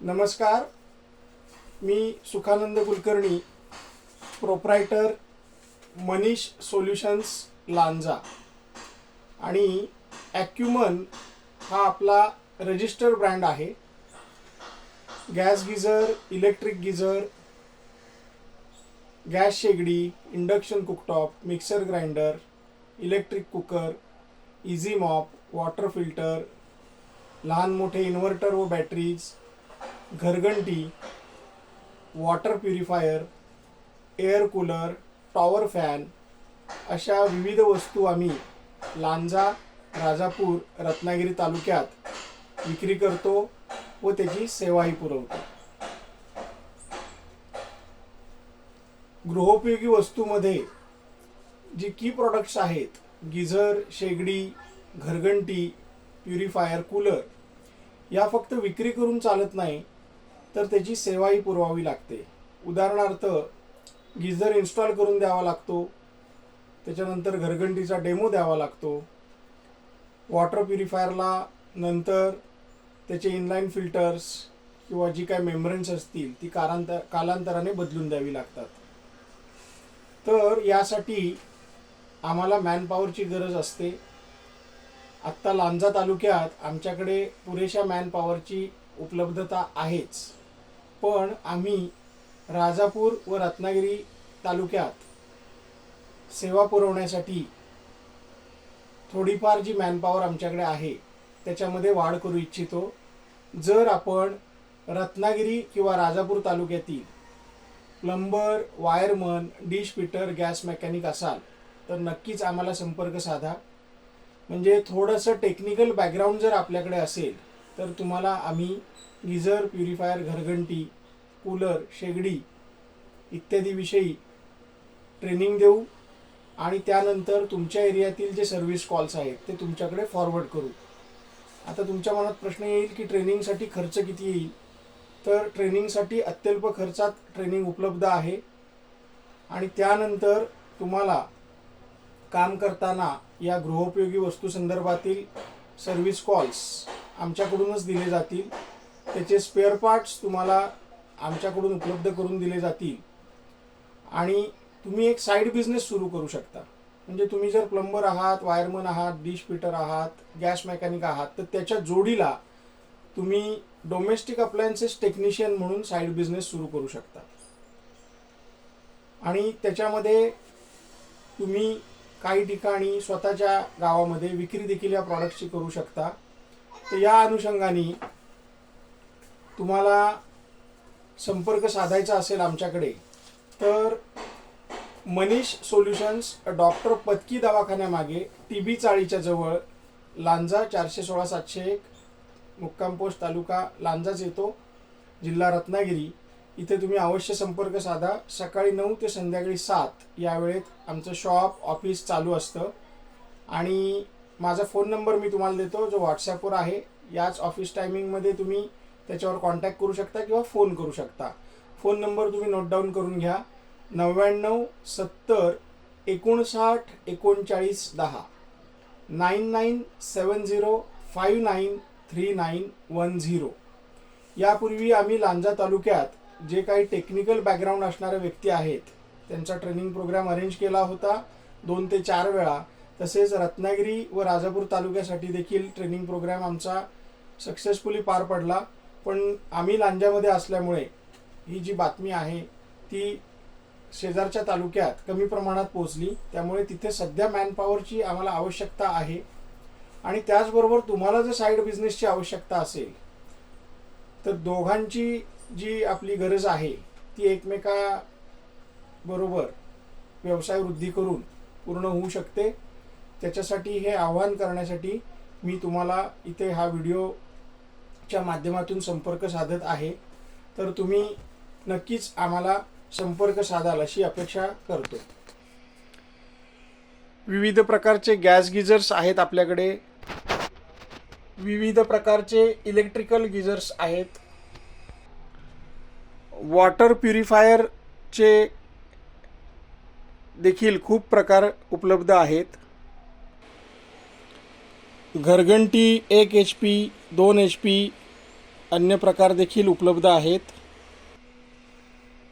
नमस्कार. मी Sukhanand Kulkarni proprietor Manish solutions Lanja. आणि ॲक्युमन हा आपला रजिस्टर ब्रँड आहे. Gas geyser electric geyser gas शेगडी induction cooktop mixer grinder electric cooker easy mop water filter लहान मोठे इन्व्हर्टर व batteries घरघंटी water purifier air cooler tower fan अशा विविध वस्तू आम्ही लांजा राजापूर रत्नागिरी तालुक्यात विक्री करतो व त्याची सेवाही पुरवतो. गृहोपयोगी वस्तूमध्ये जी की प्रॉडक्ट्स आहेत गिझर शेगडी घरघंटी प्युरिफायर कूलर या फक्त विक्री करून चालत नाही तर त्याची सेवाही पुरवावी लागते. उदाहरणार्थ गिझर इन्स्टॉल करून द्यावा लागतो. त्याच्यानंतर घरघंटीचा डेमो द्यावा लागतो. वॉटर प्युरिफायरला नंतर त्याचे इनलाईन फिल्टर्स किंवा जी काय मेम्ब्रेन्स असतील ती कालांतर कालांतराने बदलून द्यावी लागतात. तर यासाठी आम्हाला मॅनपॉवरची गरज असते. आत्ता लांजा तालुक्यात आमच्याकडे पुरेशा मॅनपॉवरची उपलब्धता आहेच. पण आम्ही राजापूर व रत्नागिरी तालुक्यात सेवा पुरवण्यासाठी थोडीफार जी मॅनपॉवर आमच्याकडे आहे त्याच्यामध्ये वाढ करू इच्छितो. जर आपण रत्नागिरी किंवा राजापूर तालुक्यातील plumber wireman dish fitter gas mechanic असाल तर नक्कीच आम्हाला संपर्क साधा. म्हणजे थोडंसं टेक्निकल बॅकग्राऊंड जर आपल्याकडे असेल तर तुम्हाला आम्ही गिझर प्युरिफायर घरघंटी कूलर शेगडी इत्यादीविषयी ट्रेनिंग देऊ आणि त्यानंतर तुमच्या एरियातील जे सर्व्हिस कॉल्स आहेत ते तुमच्याकडे फॉरवर्ड करू. आता तुमच्या मनात प्रश्न येईल की ट्रेनिंगसाठी खर्च किती येईल? तर ट्रेनिंगसाठी अत्यल्प खर्चात ट्रेनिंग उपलब्ध आहे आणि त्यानंतर तुम्हाला काम करताना या गृहोपयोगी वस्तू संदर्भातील सर्व्हिस कॉल्स आमच्याकडूनच दिले जातील. त्याचे स्पेअर पार्ट्स तुम्हाला आमच्याकडून उपलब्ध करून दिले जातील. आणि तुम्ही एक साईड बिझनेस सुरू करू शकता. म्हणजे तुम्ही जर प्लंबर आहात वायरमन आहात डिश फिटर आहात गॅस मेकॅनिक आहात तर त्याच्या जोडीला तुम्ही डोमेस्टिक अप्लायन्सेस टेक्निशियन म्हणून साईड बिझनेस सुरू करू शकता. आणि त्याच्यामध्ये तुम्ही काही ठिकाणी स्वतःच्या गावामध्ये विक्री देखील या प्रॉडक्टची करू शकता. तर या अनुषंगाने तुम्हाला संपर्क साधायचा असेल आमच्याकडे तर मनीष सोल्युशन्स डॉक्टर पत्की दवाखान्यामागे टी बी चाळीच्या जवळ लांजा चारशे सोळा सातशे एक मुक्काम पोस्ट तालुका लांजाच येतो जिल्हा रत्नागिरी. इथे तुम्ही अवश्य संपर्क साधा. सकाळी नऊ ते संध्याकाळी सात या वेळेत आमचं शॉप ऑफिस चालू असतं. आणि माझा फोन नंबर मी तुम्हाला देतो जो व्हॉट्सॲपवर आहे. याच ऑफिस टायमिंगमध्ये तुम्ही त्याच्यावर कॉन्टॅक्ट करू शकता किंवा फोन करू शकता. फोन नंबर तुम्ही नोट डाऊन करून घ्या. नव्याण्णव सत्तर एकोणसाठ एकोणचाळीस दहा. Nine nine seven zero five nine three nine one zero यापूर्वी आम्ही लांजा तालुक्यात जे काही टेक्निकल बॅकग्राऊंड असणाऱ्या व्यक्ती आहेत त्यांचा ट्रेनिंग प्रोग्राम अरेंज केला होता दोन ते चार वेळा. तसेच रत्नागिरी व राजापूर तालुक्यासाठी देखील ट्रेनिंग प्रोग्राम आमचा सक्सेसफुली पार पडला. पण आम्ही लांजामध्ये असल्यामुळे ही जी बातमी आहे ती शेजारच्या तालुक्यात कमी प्रमाणात पोहोचली. त्यामुळे तिथे सध्या मॅनपॉवरची आम्हाला आवश्यकता आहे. आणि त्याचबरोबर तुम्हाला जर साईड बिझनेसची आवश्यकता असेल तर दोघांची जी आपली गरज आहे ती एकमेका बरोबर व्यवसाय वृद्धी करून पूर्ण होऊ शकते. त्याच्यासाठी हे आव्हान करण्यासाठी मी तुम्हाला इथे हा व्हिडिओ च्या माध्यमातून संपर्क साधत आहे तर तुम्ही नक्कीच आम्हाला संपर्क साधाल अशी अपेक्षा करतो. विविध प्रकारचे गॅस गिझर्स आहेत आपल्याकडे. विविध प्रकारचे इलेक्ट्रिकल गिझर्स आहेत. वॉटर प्युरिफायरचे देखील खूप प्रकार उपलब्ध आहेत. घरघंटी एक एच पी दोन एच पी अन्य प्रकार देखील उपलब्ध आहेत.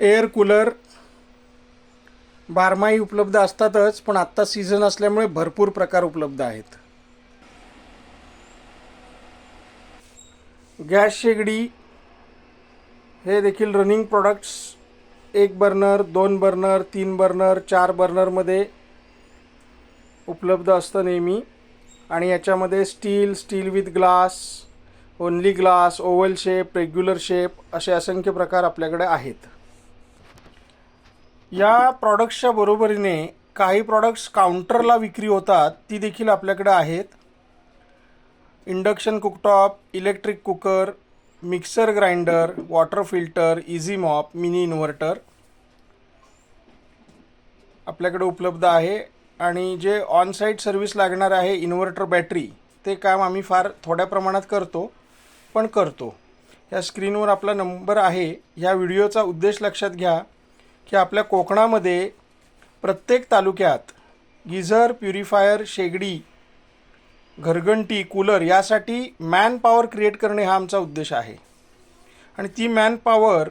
एअर कूलर बारमाही उपलब्ध असतातच पण आत्ता सीझन असल्यामुळे भरपूर प्रकार उपलब्ध आहेत. गॅस शेगडी हे देखील रनिंग प्रॉडक्ट्स एक बर्नर दोन बर्नर तीन बर्नर चार बर्नरमध्ये उपलब्ध असतं नेहमी. आणि याच्यामध्ये steel steel with glass only glass oval shape regular shape असे असंख्य प्रकार आपल्याकडे आहेत. या प्रॉडक्ट्सच्या बरोबरीने काही प्रॉडक्ट्स काउंटरला विक्री होतात ती देखील आपल्याकडे आहेत. Induction cooktop electric cooker mixer grinder water filter easy mop mini inverter आपल्याकडे उपलब्ध आहे. आणि जे ऑनसाईट सर्व्हिस लागणार आहे इन्व्हर्टर बॅटरी ते काम आम्ही फार थोड्या प्रमाणात करतो पण करतो. या स्क्रीनवर आपला नंबर आहे. ह्या व्हिडिओचा उद्देश लक्षात घ्या की आपल्या कोकणामध्ये प्रत्येक तालुक्यात गिझर प्युरिफायर शेगडी घरगंटी कूलर यासाठी मॅन पॉवर क्रिएट करणे हा आमचा उद्देश आहे. आणि ती मॅन पॉवर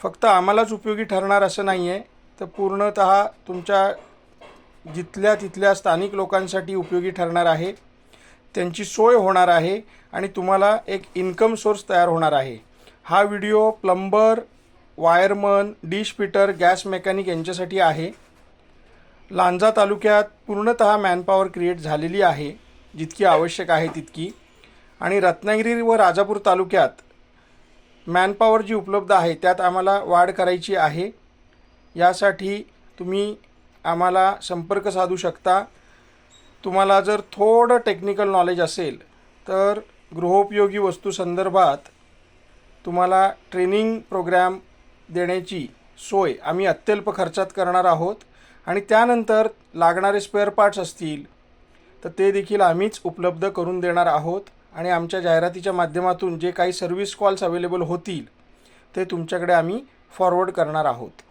फक्त आम्हालाच उपयोगी ठरणार असं नाही आहे तर पूर्णत तुमच्या जिथल्या तिथल्या स्थानिक लोकांसाठी उपयोगी ठरणार आहे. त्यांची सोय होणार आहे आणि तुम्हाला एक इन्कम सोर्स तयार होणार आहे. हा video plumber wireman dish fitter gas mechanic यांच्यासाठी आहे. लांजा तालुक्यात पूर्णतः मॅनपॉवर क्रिएट झालेली आहे. जितकी आवश्यक आहे तितकी. आणि रत्नागिरी व राजापूर तालुक्यात मॅनपॉवर जी उपलब्ध आहे त्यात आम्हाला वाढ करायची आहे. यासाठी तुम्ही आम्हाला संपर्क साधू शकता. तुम्हाला जर थोडं टेक्निकल नॉलेज असेल तर गृहोपयोगी वस्तू संदर्भात तुम्हाला ट्रेनिंग प्रोग्रॅम देण्याची सोय आम्ही अत्यल्प खर्चात करणार आहोत आणि त्यानंतर लागणारे स्पेअर पार्ट्स असतील तर ते देखील आम्हीच उपलब्ध करून देणार आहोत आणि आमच्या जाहिरातीच्या माध्यमातून जे काही सर्व्हिस कॉल्स अवेलेबल होतील ते तुमच्याकडे आम्ही फॉरवर्ड करणार आहोत.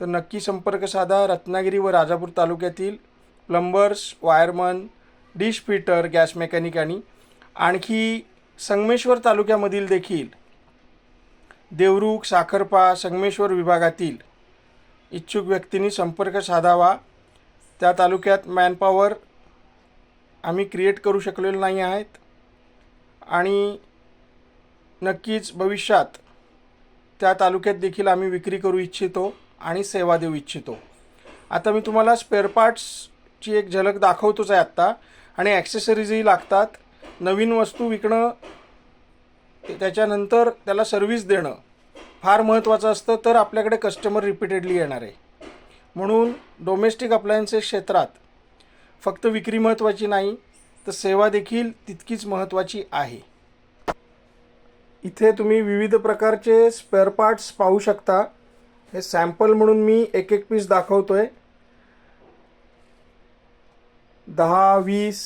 तर नक्की संपर्क साधा रत्नागिरी व राजापूर तालुक्यातील plumbers wireman dish fitter gas mechanic आणि आणखी संगमेश्वर तालुक्यामधील देखील देवरुख साखरपा संगमेश्वर विभागातील इच्छुक व्यक्तींनी संपर्क साधावा. त्या तालुक्यात मॅनपॉवर आम्ही क्रिएट करू शकलेलो नाही आहेत. आणि नक्कीच भविष्यात त्या तालुक्यात देखील आम्ही विक्री करू इच्छितो. आणि सेवा देऊ इच्छितो. आता मी तुम्हाला स्पेअर पार्ट्सची एक झलक दाखवतोच आहे आत्ता. आणि ॲक्सेसरीजही लागतात. नवीन वस्तू विकणं त्याच्यानंतर त्याला सर्व्हिस देणं फार महत्त्वाचं असतं तर आपल्याकडे कस्टमर रिपीटेडली येणार आहे. म्हणून डोमेस्टिक अप्लायन्सेस क्षेत्रात फक्त विक्री महत्त्वाची नाही तर सेवा देखील तितकीच महत्त्वाची आहे. इथे तुम्ही विविध प्रकारचे स्पेअर पार्ट्स पाहू शकता. हे सॅम्पल म्हणून मी एक एक पीस दाखवतोय. दहा वीस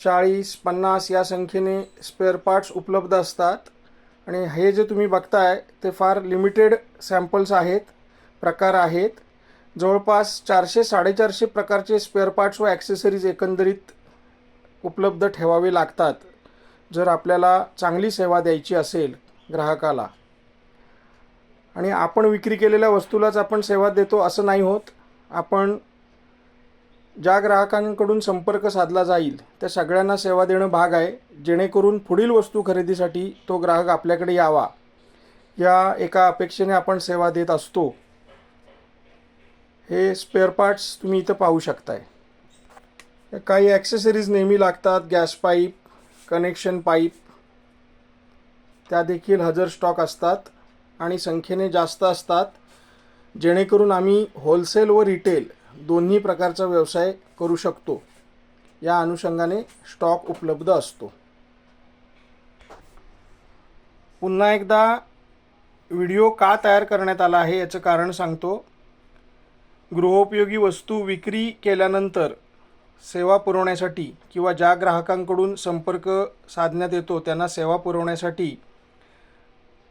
चाळीस पन्नास या संख्येने स्पेअर पार्ट्स उपलब्ध असतात. आणि हे जे तुम्ही बघताय ते फार लिमिटेड सॅम्पल्स आहेत प्रकार आहेत. जवळपास चारशे साडेचारशे प्रकारचे स्पेअर पार्ट्स व ॲक्सेसरीज एकंदरीत उपलब्ध ठेवावे लागतात जर आपल्याला चांगली सेवा द्यायची असेल ग्राहकाला. आणि आपण विक्री केलेल्या वस्तूलाच आपण सेवा देतो असं नाही होत. आपण ज्या ग्राहकांकडून संपर्क साधला जाईल त्या सगळ्यांना सेवा देणं भाग आहे. जेणेकरून पुढील वस्तू खरेदीसाठी तो ग्राहक आपल्याकडे यावा. या एका अपेक्षेने आपण सेवा देत असतो. हे स्पेअर पार्ट्स तुम्ही इथं पाहू शकताय. काही ॲक्सेसरीज नेहमी लागतात गॅस पाईप कनेक्शन पाईप त्या देखील हजर स्टॉक असतात. आणि संख्येने जास्त असतात जेणेकरून आम्ही होलसेल व रिटेल दोन्ही प्रकारचा व्यवसाय करू शकतो. या अनुषंगाने स्टॉक उपलब्ध असतो. पुन्हा एकदा व्हिडिओ का तयार करण्यात आला आहे याचं कारण सांगतो. गृहोपयोगी वस्तू विक्री केल्यानंतर सेवा पुरवण्यासाठी किंवा ज्या ग्राहकांकडून संपर्क साधण्यात येतो त्यांना सेवा पुरवण्यासाठी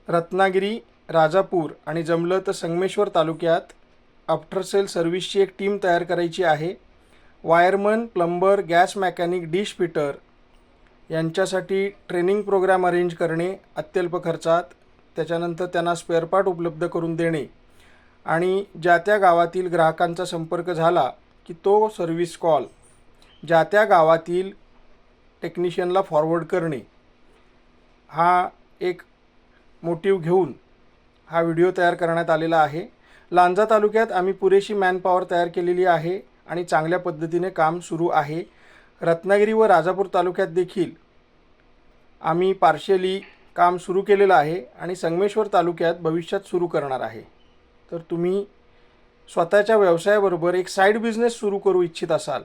रत्नागिरी राजापूर आणि जमलं तर संगमेश्वर तालुक्यात आफ्टर सेल सर्व्हिसची एक टीम तयार करायची आहे. Wireman plumber gas mechanic dish fitter यांच्यासाठी ट्रेनिंग प्रोग्राम अरेंज करणे अत्यल्प खर्चात त्याच्यानंतर त्यांना स्पेअरपार्ट उपलब्ध करून देणे आणि ज्या त्या गावातील ग्राहकांचा संपर्क झाला की तो सर्व्हिस कॉल ज्या त्या गावातील टेक्निशियनला फॉरवर्ड करणे. हा एक मोटिव घेऊन हा व्हिडिओ तयार करण्यात आलेला आहे. लांजा तालुक्यात आम्ही पुरेशी मॅनपॉवर तयार केलेली आहे आणि चांगल्या पद्धतीने काम सुरू आहे. रत्नागिरी व राजापूर तालुक्यात देखील आम्ही पार्शली काम सुरू केलेलं आहे आणि संगमेश्वर तालुक्यात भविष्यात सुरू करणार आहे. तर तुम्ही स्वतःच्या व्यवसायाबरोबर एक साईड बिझनेस सुरू करू इच्छित असाल.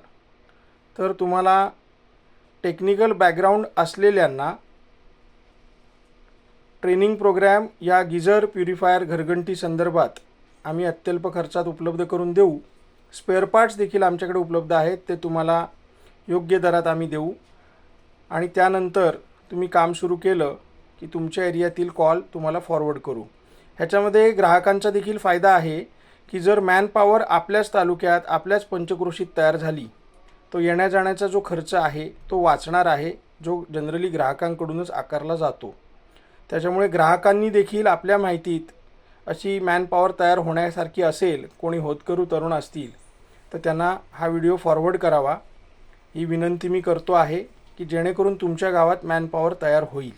तर तुम्हाला टेक्निकल बॅकग्राऊंड असलेल्यांना ट्रेनिंग प्रोग्रॅम या गिझर प्युरिफायर घरघंटी संदर्भात आम्ही अत्यल्प खर्चात उपलब्ध करून देऊ. स्पेअर पार्ट्स देखील आमच्याकडे उपलब्ध आहेत ते तुम्हाला योग्य दरात आम्ही देऊ. आणि त्यानंतर तुम्ही काम सुरू केलं की तुमच्या एरियातील कॉल तुम्हाला फॉरवर्ड करू. ह्याच्यामध्ये ग्राहकांचा देखील फायदा आहे की जर मॅनपॉवर आपल्याच तालुक्यात आपल्याच पंचक्रोशीत तयार झाली तो येण्या जाण्याचा जो खर्च आहे तो वाचणार आहे जो जनरली ग्राहकांकडूनच आकारला जातो. त्याच्यामुळे ग्राहकांनी देखील आपल्या माहितीत अशी मॅनपॉवर तयार होण्यासारखी असेल कोणी होतकरू तरुण असतील तर त्यांना हा व्हिडिओ फॉरवर्ड करावा. ही विनंती मी करतो आहे की जेणेकरून तुमच्या गावात मॅनपॉवर तयार होईल.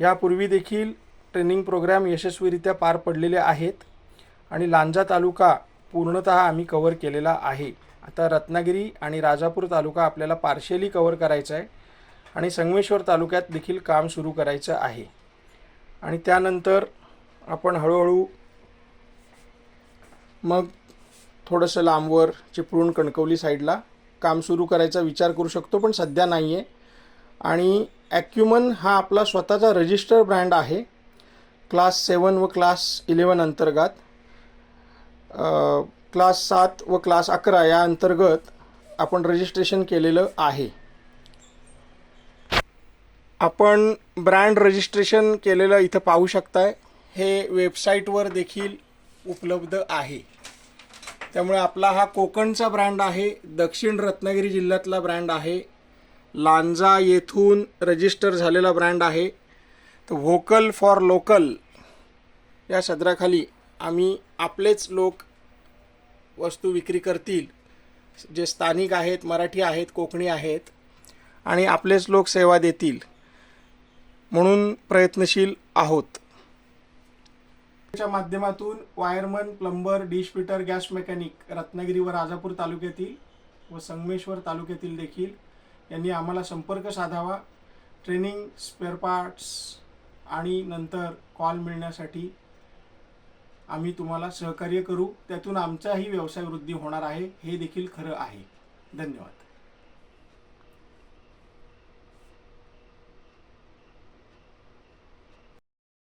यापूर्वी देखील ट्रेनिंग प्रोग्राम यशस्वीरित्या पार पडलेले आहेत आणि लांजा तालुका पूर्णतः आम्ही कवर केलेला आहे. आता रत्नागिरी आणि राजापूर तालुका आपल्याला पार्शियली कवर करायचा आहे आणि संगमेश्वर तालुक्यात देखील काम सुरू करायचं आहे. आणि त्यानंतर आपण हळूहळू मग थोडंसं लांबवर चिपळूण कणकवली साईडला काम सुरू करायचा विचार करू शकतो पण सध्या नाही आहे आणि ॲक्युमन हा आपला स्वतःचा रजिस्टर ब्रँड आहे क्लास सेवन व क्लास इलेवन अंतर्गत. क्लास सात व क्लास अकरा या अंतर्गत आपण रजिस्ट्रेशन केलेलं आहे. आपण ब्रँड रजिस्ट्रेशन केलेलं इथं पाहू शकताय. हे वेबसाईटवर देखील उपलब्ध आहे. त्यामुळे आपला हा कोकणचा ब्रँड आहे दक्षिण रत्नागिरी जिल्ह्यातला ब्रँड आहे लांजा येथून रजिस्टर झालेला ब्रँड आहे. तर व्होकल फॉर लोकल या सदराखाली आम्ही आपलेच लोक वस्तू विक्री करतील. जे स्थानिक आहेत मराठी आहेत कोकणी आहेत आणि आपलेच लोक सेवा देतील. म्हणून प्रयत्नशील आहोत. च्या माध्यमातून wireman plumber dish fitter gas mechanic Ratnagiri व राजापूर तालुक्यातील व संगमेश्वर तालुक्यातील देखील यांनी आम्हाला संपर्क साधावा ट्रेनिंग स्पेअर पार्ट्स आणि नंतर कॉल मिळण्यासाठी आम्ही तुम्हाला सहकार्य करू. त्यातून आमचाही व्यवसाय वृद्धी होणार आहे हे देखील खरं आहे. धन्यवाद.